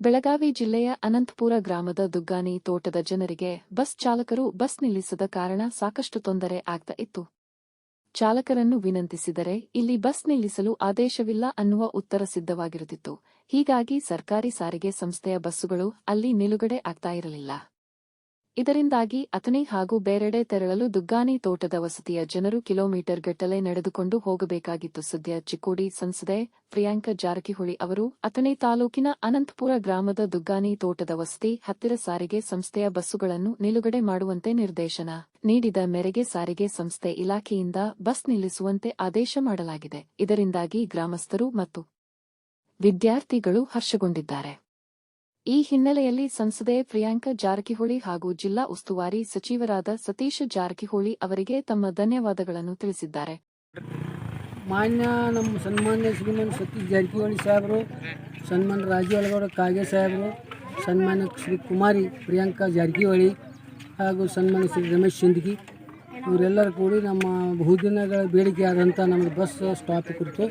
ಬೆಳಗಾವಿ ಜಿಲ್ಲೆಯ ಅನಂತಪುರ ಗ್ರಾಮದ ದುಗ್ಗಾನಿ ತೋಟದ ಜನರಿಗೆ ಬಸ್ ಚಾಲಕರು ಬಸ್ ನಿಲ್ಲಿಸದ ಕಾರಣ ಸಾಕಷ್ಟು ತೊಂದರೆ ಆಗ್ತಾ ಇತ್ತು. ಚಾಲಕರನ್ನು ವಿನಂತಿಸಿದರೆ, ಇಲ್ಲಿ ಬಸ್ ನಿಲ್ಲಿಸಲು ಆದೇಶವಿಲ್ಲ ಅನ್ನುವ ಉತ್ತರ ಸಿದ್ಧವಾಗಿರುತ್ತಿತ್ತು. ಹೀಗಾಗಿ ಸರ್ಕಾರಿ ಸಾರಿಗೆ ಸಂಸ್ಥೆಯ ಬಸ್ಸುಗಳು ಅಲ್ಲಿ ನಿಲುಗಡೆ ಆಗ್ತಾ ಇರಲಿಲ್ಲ. ಇದರಿಂದಾಗಿ ಅಥಣಿ ಹಾಗೂ ಬೇರೆಡೆ ತೆರಳಲು ದುಗ್ಗಾನಿ ತೋಟದ ವಸತಿಯ ಜನರು ಕಿಲೋಮೀಟರ್ ಗಟ್ಟಲೆ ನಡೆದುಕೊಂಡು ಹೋಗಬೇಕಾಗಿತ್ತು. ಸದ್ಯ ಚಿಕ್ಕೋಡಿ ಸಂಸದೆ ಪ್ರಿಯಾಂಕ ಜಾರಕಿಹೊಳಿ ಅವರು ಅಥಣಿ ತಾಲೂಕಿನ ಅನಂತಪುರ ಗ್ರಾಮದ ದುಗ್ಗಾನಿ ತೋಟದ ವಸತಿ ಹತ್ತಿರ ಸಾರಿಗೆ ಸಂಸ್ಥೆಯ ಬಸ್ಸುಗಳನ್ನು ನಿಲುಗಡೆ ಮಾಡುವಂತೆ ನಿರ್ದೇಶನ ನೀಡಿದ ಮೆರೆಗೆ ಸಾರಿಗೆ ಸಂಸ್ಥೆ ಇಲಾಖೆಯಿಂದ ಬಸ್ ನಿಲ್ಲಿಸುವಂತೆ ಆದೇಶ ಮಾಡಲಾಗಿದೆ. ಇದರಿಂದಾಗಿ ಗ್ರಾಮಸ್ಥರು ಮತ್ತು ವಿದ್ಯಾರ್ಥಿಗಳು ಹರ್ಷಗೊಂಡಿದ್ದಾರೆ. ಈ ಹಿನ್ನೆಲೆಯಲ್ಲಿ ಸಂಸದೆ ಪ್ರಿಯಾಂಕ ಜಾರಕಿಹೊಳಿ ಹಾಗೂ ಜಿಲ್ಲಾ ಉಸ್ತುವಾರಿ ಸಚಿವರಾದ ಸತೀಶ್ ಜಾರಕಿಹೊಳಿ ಅವರಿಗೆ ತಮ್ಮ ಧನ್ಯವಾದಗಳನ್ನು ತಿಳಿಸಿದ್ದಾರೆ. ಮಾನ್ಯ ನಮ್ಮ ಸನ್ಮಾನ್ಯ ಶ್ರೀಮನ್ ಸತೀಶ್ ಜಾರಕಿಹೊಳಿ ಸಾಹೇಬರು, ಸನ್ಮಾನ್ಯ ರಾಜು ಅಳಗೌಡ ಕಾಗೆ ಸಾಹೇಬರು, ಸನ್ಮಾನ್ಯ ಶ್ರೀ ಕುಮಾರಿ ಪ್ರಿಯಾಂಕಾ ಜಾರಕಿಹೊಳಿ ಹಾಗೂ ಸನ್ಮಾನ್ಯ ಶ್ರೀ ರಮೇಶ್ ಸಿಂದಗಿ, ಇವರೆಲ್ಲರೂ ಕೂಡಿ ನಮ್ಮ ಬಹುದಿನಗಳ ಬೇಡಿಕೆ ಆದಂಥ ನಮ್ಮ ಬಸ್ ಸ್ಟಾಪ್ ಕುರಿತು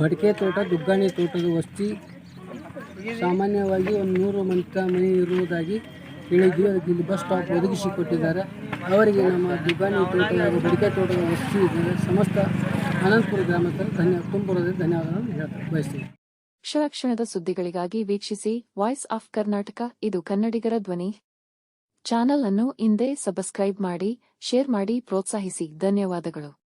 ಬಡಿಕೆ ತೋಟ, ದುಗ್ಗಾಣಿ ತೋಟದ ವಸ್ತಿ ಸಾಮಾನ್ಯವಾಗಿ ಒಂದು ನೂರು ಮಂತ ಮನೆ ಇರುವುದಾಗಿ ಹೇಳಿದ್ವಿ. ಅದಕ್ಕೆ ಇಲ್ಲಿ ಬಸ್ ಸ್ಟಾಪ್ ಒದಗಿಸಿ ಕೊಟ್ಟಿದ್ದಾರೆ. ಅವರಿಗೆ ನಮ್ಮ ದುಗ್ಗಾಣಿ ತೋಟದ ಬಡಿಕೆ ತೋಟದ ವಸ್ತು ಸಮಸ್ತ ಅನಂತಪುರ ಗ್ರಾಮಸ್ಥರು ಧನ್ಯ ತುಂಬುರದ ಧನ್ಯವಾದಗಳನ್ನು ಹೇಳ್ತಾರೆ ಬಯಸ್ತೀವಿ ಕ್ಷಣ ಕ್ಷಣದ ಸುದ್ದಿಗಳಿಗಾಗಿ ವೀಕ್ಷಿಸಿ ವಾಯ್ಸ್ ಆಫ್ ಕರ್ನಾಟಕ. ಇದು ಕನ್ನಡಿಗರ ಧ್ವನಿ. ಚಾನಲ್ ಅನ್ನು ಇಂದೇ ಸಬ್ಸ್ಕ್ರೈಬ್ ಮಾಡಿ, ಶೇರ್ ಮಾಡಿ, ಪ್ರೋತ್ಸಾಹಿಸಿ. ಧನ್ಯವಾದಗಳು.